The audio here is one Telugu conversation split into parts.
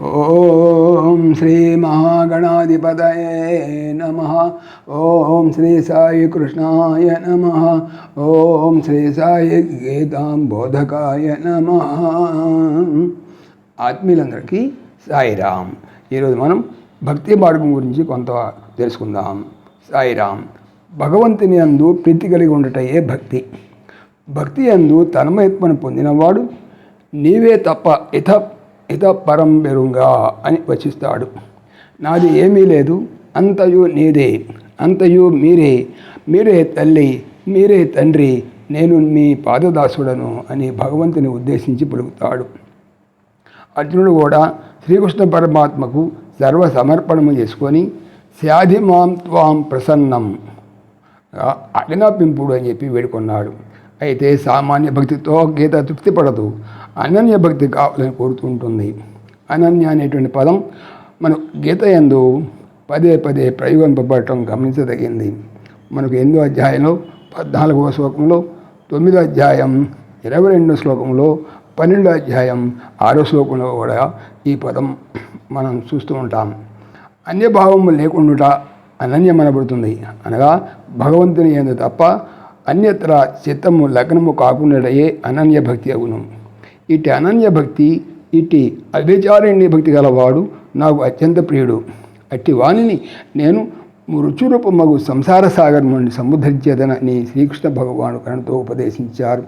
ఓం శ్రీ మహాగణాధిపతయే నమ. ఓం శ్రీ సాయి కృష్ణాయ నమ. ఓం శ్రీ సాయి గీతాం బోధకాయ నమ. ఆత్మీయులందరికీ సాయిరామ్ ఈరోజు మనం భక్తి మార్గం గురించి కొంత తెలుసుకుందాం. సాయిరామ్ భగవంతుని అందు ప్రీతి కలిగి ఉండటయే భక్తి. భక్తి అందు తన్మయత్మను పొందినవాడు నీవే తప్ప ఇత ఇత పరం బెరుంగా అని వచిస్తాడు. నాది ఏమీ లేదు అంతయు నీదే అంతయు మీరే మీరే తల్లి మీరే తండ్రి నేను మీ పాదదాసుడను అని భగవంతుని ఉద్దేశించి పలుకుతాడు అర్జునుడు కూడా శ్రీకృష్ణ పరమాత్మకు సర్వ సమర్పణము చేసుకొని శాధిమాం త్వాం ప్రసన్నం అగనాపింపుడు అని చెప్పి వేడుకొన్నాడు. అయితే సామాన్య భక్తితో గీత తృప్తి పడదు అనన్య భక్తి కావాలని కోరుతుంటుంది. అనన్య అనేటువంటి పదం మన గీత ఎందు పదే పదే ప్రయోగింపబడటం గమనించదగింది. మనకు ఎనిమిదో అధ్యాయంలో పద్నాలుగవ శ్లోకంలో తొమ్మిదో అధ్యాయం ఇరవై రెండో శ్లోకంలో పన్నెండో అధ్యాయం ఆరో శ్లోకంలో కూడా ఈ పదం మనం చూస్తూ ఉంటాం. అన్యభావం లేకుండా అనన్యమనబడుతుంది అనగా భగవంతుని ఎందు తప్ప అన్యత్ర చిత్తము లగ్నము కాకుండాయే అనన్య భక్తి అగుణం ఇటు అనన్య భక్తి ఇటు అభిచారిణ్య భక్తి గలవాడు నాకు అత్యంత ప్రియుడు. అట్టి వాణిని నేను రుచిరూపమగు సంసార సాగరం నుండి సముద్ధరించేదనని శ్రీకృష్ణ భగవాను కరణతో ఉపదేశించారు.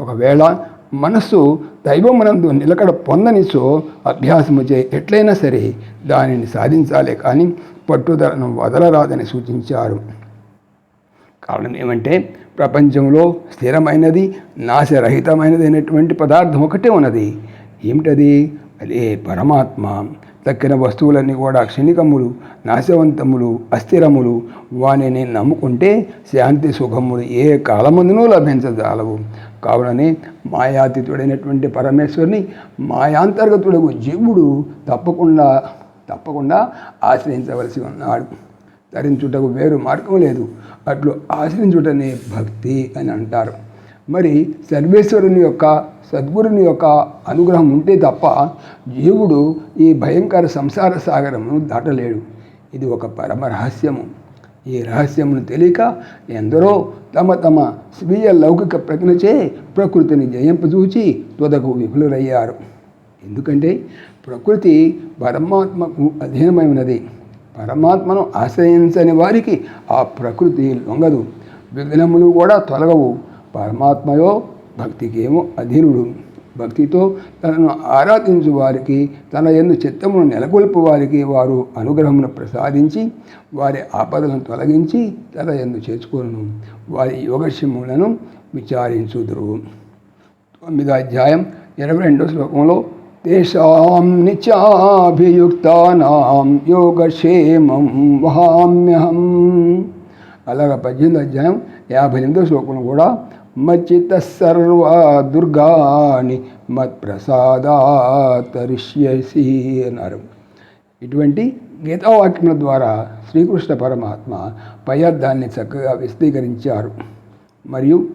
ఒకవేళ మనస్సు దైవమునందు నిలకడ పొందనిచో అభ్యాసము చే ఎట్లయినా సరే దానిని సాధించాలే కానీ పట్టుదలను వదలరాదని సూచించారు. కారణం ఏమంటే ప్రపంచంలో స్థిరమైనది నాశరహితమైనది అయినటువంటి పదార్థం ఒకటే ఉన్నది. ఏమిటది? అదే పరమాత్మ. తక్కిన వస్తువులన్నీ కూడా క్షణికములు నాశవంతములు అస్థిరములు. వానిని నమ్ముకుంటే శాంతి సుఖములు ఏ కాలమందునూ లభించజాలవు. కావుననే మాయాతీతుడైనటువంటి పరమేశ్వరుని మాయాంతర్గతుడు జీవుడు తప్పకుండా తప్పకుండా ఆశ్రయించవలసి ఉన్నాడు. ధరించుటకు వేరు మార్గం లేదు. అట్లు ఆశ్రయించుటనే భక్తి అని అంటారు. మరి సర్వేశ్వరుని యొక్క సద్గురుని యొక్క అనుగ్రహం ఉంటే తప్ప జీవుడు ఈ భయంకర సంసార సాగరమును దాటలేడు. ఇది ఒక పరమ రహస్యము. ఈ రహస్యమును తెలియక ఎందరో తమ తమ స్వీయ లౌకిక ప్రజ్ఞచే ప్రకృతిని జయింపజూచి తుదకు విఫులరయ్యారు. ఎందుకంటే ప్రకృతి పరమాత్మకు అధీనమైనది. ఉన్నది పరమాత్మను ఆశ్రయించని వారికి ఆ ప్రకృతి లొంగదు. విఘ్నములు కూడా తొలగవు. పరమాత్మయో భక్తికేమో అధీనుడు. భక్తితో తనను ఆరాధించు వారికి తన ఎందు చిత్తమును నెలకొల్పు వారికి వారు అనుగ్రహమును ప్రసాదించి వారి ఆపదలను తొలగించి తన ఎందు చేర్చుకోను వారి యోగక్షములను విచారించుదురు. తొమ్మిదో అధ్యాయం ఇరవై రెండో శ్లోకంలో తేషాం నిత్యాభియుక్తానాం యోగక్షేమం వహామ్యహం. అలాగ పద్దెనిమిది అధ్యాయం యాభై ఎనిమిదో శ్లోకం కూడా మచ్చిత సర్వ దుర్గాని మత్ప్రసాదాతరిష్యసి అన్నారు. ఇటువంటి గీతావాక్యముల ద్వారా శ్రీకృష్ణ పరమాత్మ పై అర్థాన్ని చక్కగా విశదీకరించారు. మరియు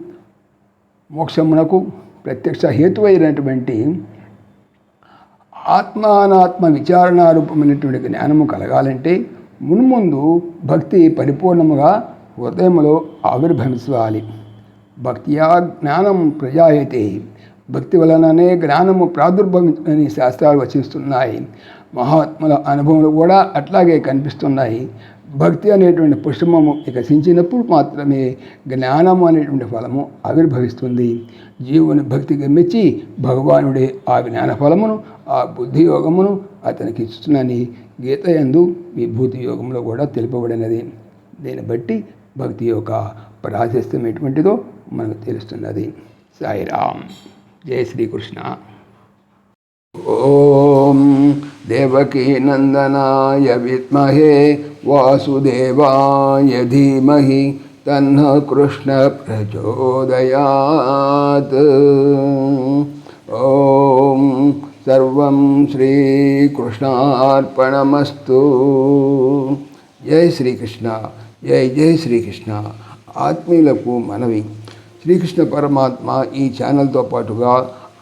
మోక్షమునకు ప్రత్యక్ష హేతువైనటువంటి ఆత్మానాత్మ విచారణారూపమైనటువంటి జ్ఞానము కలగాలంటే మున్ముందు భక్తి పరిపూర్ణముగా హృదయములో ఆవిర్భవించాలి భక్తియా జ్ఞానం ప్రజాయితే. భక్తి వలననే జ్ఞానము ప్రాదుర్భవించని శాస్త్రాలు వచిస్తున్నాయి. మహాత్ముల అనుభవములు కూడా అట్లాగే కనిపిస్తున్నాయి. భక్తి అనేటువంటి పుష్పము వికసించినప్పుడు మాత్రమే జ్ఞానము అనేటువంటి ఫలము ఆవిర్భవిస్తుంది. జీవుని భక్తికి మెచ్చి భగవానుడే ఆ జ్ఞాన ఫలమును ఆ బుద్ధి యోగమును అతనికి ఇస్తుందని గీత యందు విభూతి యోగంలో కూడా తెలుపబడినది. దీన్ని బట్టి భక్తి యొక్క ప్రాశస్త్యం ఎటువంటిదో మనకు తెలుస్తున్నది. సాయిరామ్. జయ శ్రీకృష్ణ. ఓం దేవకీ నందనాయ విద్మహే వాసుదేవాయ ధీమహి తన్న కృష్ణ ప్రచోదయాత్ ఓం సర్వం శ్రీకృష్ణార్పణమస్తు జై శ్రీకృష్ణ జై జై శ్రీకృష్ణ ఆత్మీయులకు మనవి శ్రీకృష్ణ పరమాత్మ ఈ ఛానల్తో పాటుగా